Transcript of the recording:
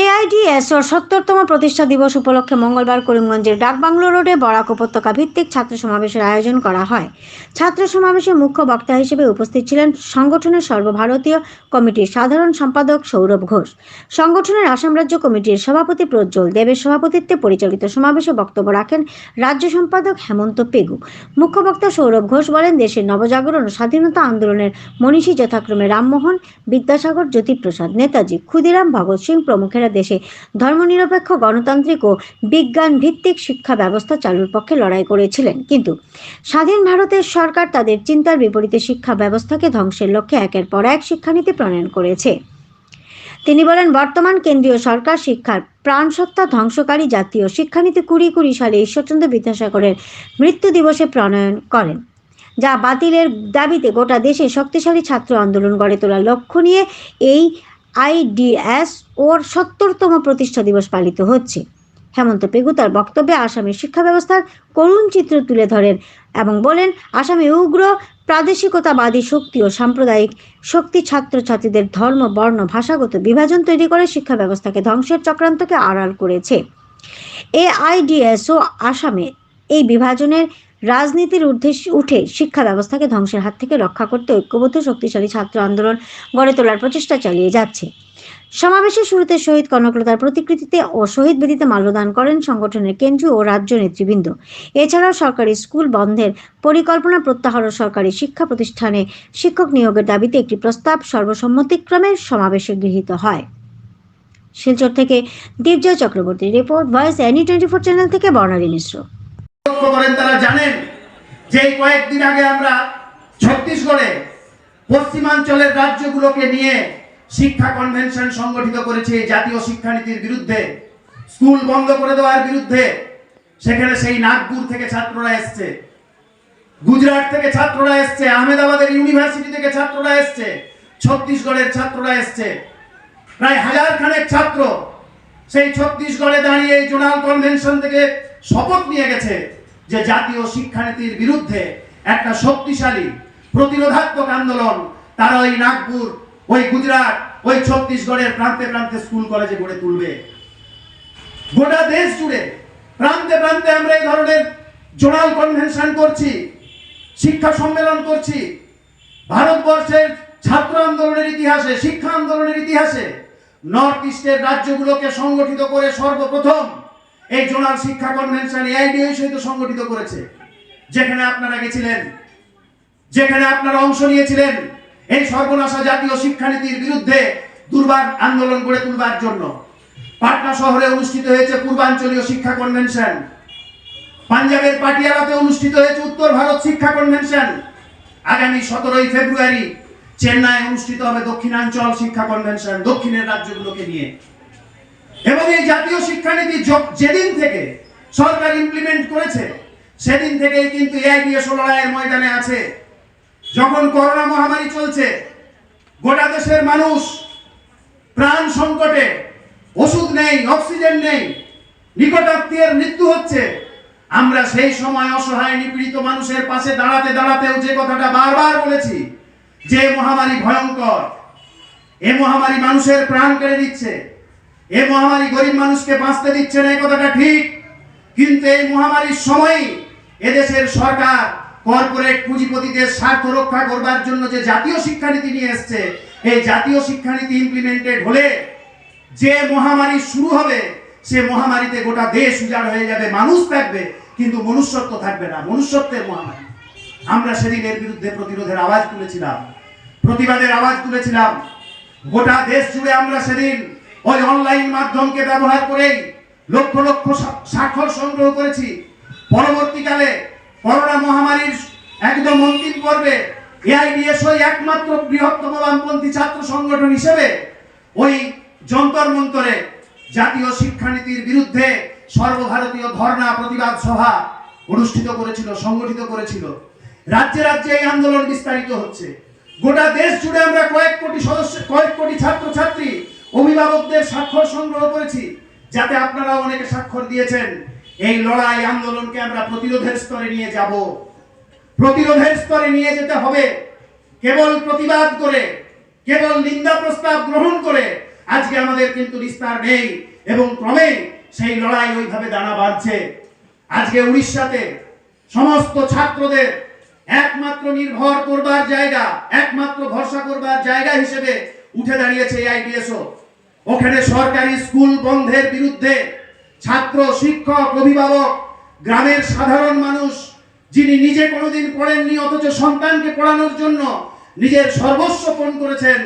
AIDS ও সত্তরতম প্রতিষ্ঠা দিবস উপলক্ষে মঙ্গলবার করিমগঞ্জের ডাকবাংলো রোডে বরাক উপত্যকা ভিত্তিক ছাত্র সমাবেশের আয়োজন করা হয়। ছাত্র সমাবেশে মুখ্য বক্তা হিসেবে উপস্থিত ছিলেন সংগঠনের সর্বভারতীয় কমিটির সাধারণ সম্পাদক সৌরভ ঘোষ। সংগঠনের আসাম রাজ্য কমিটির সভাপতি প্রজ্জ্বল দেবের সভাপতিত্বে পরিচালিত সমাবেশে বক্তব্য রাখেন রাজ্য সম্পাদক হেমন্ত পেগু। মুখ্য বক্তা সৌরভ ঘোষ বলেন, দেশের নবজাগরণ ও স্বাধীনতা আন্দোলনের মনীষী যথাক্রমে রামমোহন, বিদ্যাসাগর, জ্যোতিপ্রসাদ, নেতাজি, ক্ষুদিরাম, ভগৎ সিং প্রমুখেরা দেশে ধর্মনিরপেক্ষ গণতান্ত্রিক ও বিজ্ঞান ভিত্তিক শিক্ষা ব্যবস্থা চালুর পক্ষে লড়াই করেছিলেন। কিন্তু স্বাধীন ভারতের সরকার তাদের চিন্তার বিপরীতে শিক্ষা ব্যবস্থাকে ধ্বংসের লক্ষ্যে একের পর এক শিক্ষানীতি প্রণয়ন করেছে। তিনি বলেন, বর্তমান কেন্দ্রীয় সরকার শিক্ষার প্রাণসত্তা ধ্বংসকারী জাতীয় শিক্ষানীতি কুড়ি কুড়ি সালে ঈশ্বরচন্দ্র বিদ্যাসাগরের মৃত্যু দিবসে প্রণয়ন করেন, যা বাতিলের দাবিতে গোটা দেশে শক্তিশালী ছাত্র আন্দোলন গড়ে তোলার লক্ষ্য নিয়ে এই আইডিএস ওর সত্তরতম প্রতিষ্ঠা দিবস পালিত হচ্ছে। হেমন্ত পেগু তার বক্তব্যে আসামের শিক্ষা ব্যবস্থার করুণ চিত্র তুলে ধরেন এবং বলেন, আসামে উগ্র, প্রাদেশিকতাবাদী শক্তি ও সাম্প্রদায়িক শক্তি ছাত্রছাত্রীদের ধর্ম, বর্ণ, ভাষাগত বিভাজন তৈরি করে শিক্ষা ব্যবস্থাকে ধ্বংসের চক্রান্তকে আড়াল করেছে। এ আইডিএসও আসামে এই বিভাজনের রাজনীতির উদ্দেশ্যে উঠে শিক্ষা ব্যবস্থাকে ধ্বংসের হাত থেকে রক্ষা করতে ঐক্যবদ্ধ, শক্তিশালী ছাত্র আন্দোলন গড়ে তোলার প্রচেষ্টা চালিয়ে যাচ্ছে। সমাবেশের শুরুতে শহীদ কনকলতার প্রতিকৃতিতে ও শহীদ বেদিতে মাল্যদান করেন সংগঠনের কেন্দ্রীয় ও রাজ্য নেতৃবৃন্দ। এছাড়াও সরকারি স্কুল বন্ধের পরিকল্পনা প্রত্যাহার ও সরকারি শিক্ষা প্রতিষ্ঠানে শিক্ষক নিয়োগের দাবিতে একটি প্রস্তাব সর্বসম্মতিক্রমে সমাবেশে গৃহীত হয়। শিলচর থেকে Dipjoy Chakraborty report, voice any twenty four channel থেকে বর্ণালী মিশ্র। লক্ষ্য করেন, তারা জানেন যে কয়েকদিন আগে আমরা ছত্তিশগড়ে পশ্চিমাঞ্চলের রাজ্যগুলোকে নিয়ে শিক্ষা কনভেনশন সংগঠিত করেছে জাতীয় শিক্ষানীতির বিরুদ্ধে, স্কুল বন্ধ করে দেওয়ার বিরুদ্ধে। সেখানে সেই নাগপুর থেকে ছাত্ররা এসছে, গুজরাট থেকে ছাত্ররা এসছে, আহমেদাবাদের ইউনিভার্সিটি থেকে ছাত্ররা এসছে, ছত্তিশগড়ের ছাত্ররা এসছে। প্রায় হাজার খানেক ছাত্র সেই ছত্তিশগড়ে দাঁড়িয়ে জোনাল কনভেনশন থেকে শপথ নিয়ে গেছে। যে জাতীয় শিক্ষানীতির বিরুদ্ধে একটা শক্তিশালী প্রতিরোধাত্মক আন্দোলন তারা ওই নাগপুর, ওই গুজরাট, ওই ছত্তিশগড়ের প্রান্তে প্রান্তে স্কুল কলেজে গড়ে তুলবে। গোটা দেশ জুড়ে প্রান্তে প্রান্তে আমরা এই ধরনের জোনাল কনভেনশন করছি, শিক্ষা সম্মেলন করছি। ভারতবর্ষের ছাত্র আন্দোলনের ইতিহাসে, শিক্ষা আন্দোলনের ইতিহাসে নর্থ ইস্টের রাজ্যগুলোকে সংগঠিত করে সর্বপ্রথম এই জোনাল শিক্ষা কনভেনশন এআইডিএ সহিত সংগঠিত করেছে। যেখানে আপনারা গেছিলেন, যেখানে আপনারা অংশ নিয়েছিলেন এই সর্বনাশা জাতীয় শিক্ষানীতির বিরুদ্ধে দুর্বার আন্দোলন গড়ে তুলবার জন্য। পাটনা শহরে অনুষ্ঠিত হয়েছে পূর্বাঞ্চলীয় শিক্ষা কনভেনশন। পাঞ্জাবের পাটিয়ালাতে অনুষ্ঠিত হয়েছে উত্তর ভারত শিক্ষা কনভেনশন। আগামী সতেরোই ফেব্রুয়ারি চেন্নাই অনুষ্ঠিত হবে দক্ষিণাঞ্চল শিক্ষা কনভেনশন, দক্ষিণের রাজ্যগুলোকে নিয়ে। এবং এই জাতীয় শিক্ষানীতি যেদিন থেকে সরকার ইমপ্লিমেন্ট করেছে, সেদিন থেকেই কিন্তু এআইডিএস লড়াইয়ের ময়দানে আছে। যখন করোনা মহামারী চলছে, গোটা দেশের মানুষ প্রাণ সংকটে, ওষুধ নেই, অক্সিজেন নেই, নিকটাত্মীয়ের মৃত্যু হচ্ছে। আমরা সেই সময় অসহায়, নিপীড়িত মানুষের পাশে দাঁড়াতে দাঁড়াতেও যে কথাটা বারবার বলেছি, যে মহামারী ভয়ঙ্কর, এ মহামারী মানুষের প্রাণ কেড়ে দিচ্ছে এ মহামারী গরিব মানুষকে বাঁচতে দিচ্ছে না এই কথাটা ঠিক। কিন্তু এই মহামারীর সময়ই এদেশের সরকার কর্পোরেট পুঁজিপতিদের স্বার্থ রক্ষা করবার জন্য যে জাতীয় শিক্ষানীতি নিয়ে এসছে, এই জাতীয় শিক্ষানীতি ইমপ্লিমেন্টেড হলে যে মহামারী শুরু হবে, সে মহামারীতে গোটা দেশ উজাড় হয়ে যাবে, মানুষ থাকবে, কিন্তু মনুষ্যত্ব থাকবে না, মনুষ্যত্বের মহামারী। আমরা সেদিন এর বিরুদ্ধে প্রতিরোধের আওয়াজ তুলেছিলাম, প্রতিবাদের আওয়াজ তুলেছিলাম। গোটা দেশ জুড়ে আমরা সেদিন ওই অনলাইন মাধ্যমকে ব্যবহার করেই লক্ষ লক্ষ স্বাক্ষর সংগ্রহ করেছি। পরবর্তীকালে করোনা মহামারীর একদম অন্তিম পর্বে এআইডিএস ওই একমাত্র বৃহত্তম বামপন্থী ছাত্র সংগঠন হিসেবে ওই যন্তর মন্তরে জাতীয় শিক্ষানীতির বিরুদ্ধে সর্বভারতীয় ধর্ণা প্রতিবাদ সভা অনুষ্ঠিত করেছিল, সংগঠিত করেছিল। রাজ্যে রাজ্যে এই আন্দোলন বিস্তারিত হচ্ছে। গোটা দেশ জুড়ে আমরা কয়েক কোটি সদস্য, কয়েক কোটি ছাত্রছাত্রী অভিভাবকদের স্বাক্ষর সংগ্রহ করেছি, যাতে আপনারা অনেকে স্বাক্ষর দিয়েছেন। এই লড়াই আন্দোলনকে আমরা প্রতিরোধের স্তরে নিয়ে যাব। প্রতিরোধের স্তরে নিয়ে যেতে হবে। কেবল প্রতিবাদ করে, কেবল নিন্দা প্রস্তাব গ্রহণ করে আজকে আমাদের কিন্তু বিস্তার নেই এবং ক্রমে সেই লড়াই ওইভাবে দানা বাঁধছে। আজকে উড়িষ্যাতে সমস্ত ছাত্রদের একমাত্র নির্ভর করবার জায়গা, একমাত্র ভরসা করবার জায়গা হিসেবে উঠে দাঁড়িয়েছে এই আইডিএসও ওখানে সরকারি স্কুল বন্ধের বিরুদ্ধে ছাত্র, শিক্ষক, অভিভাবক, গ্রামের সাধারণ মানুষ, যিনি নিজে কোনোদিন পড়েননি, অথচ সন্তানকে পড়ানোর জন্য নিজের সর্বস্ব পণ করেছেন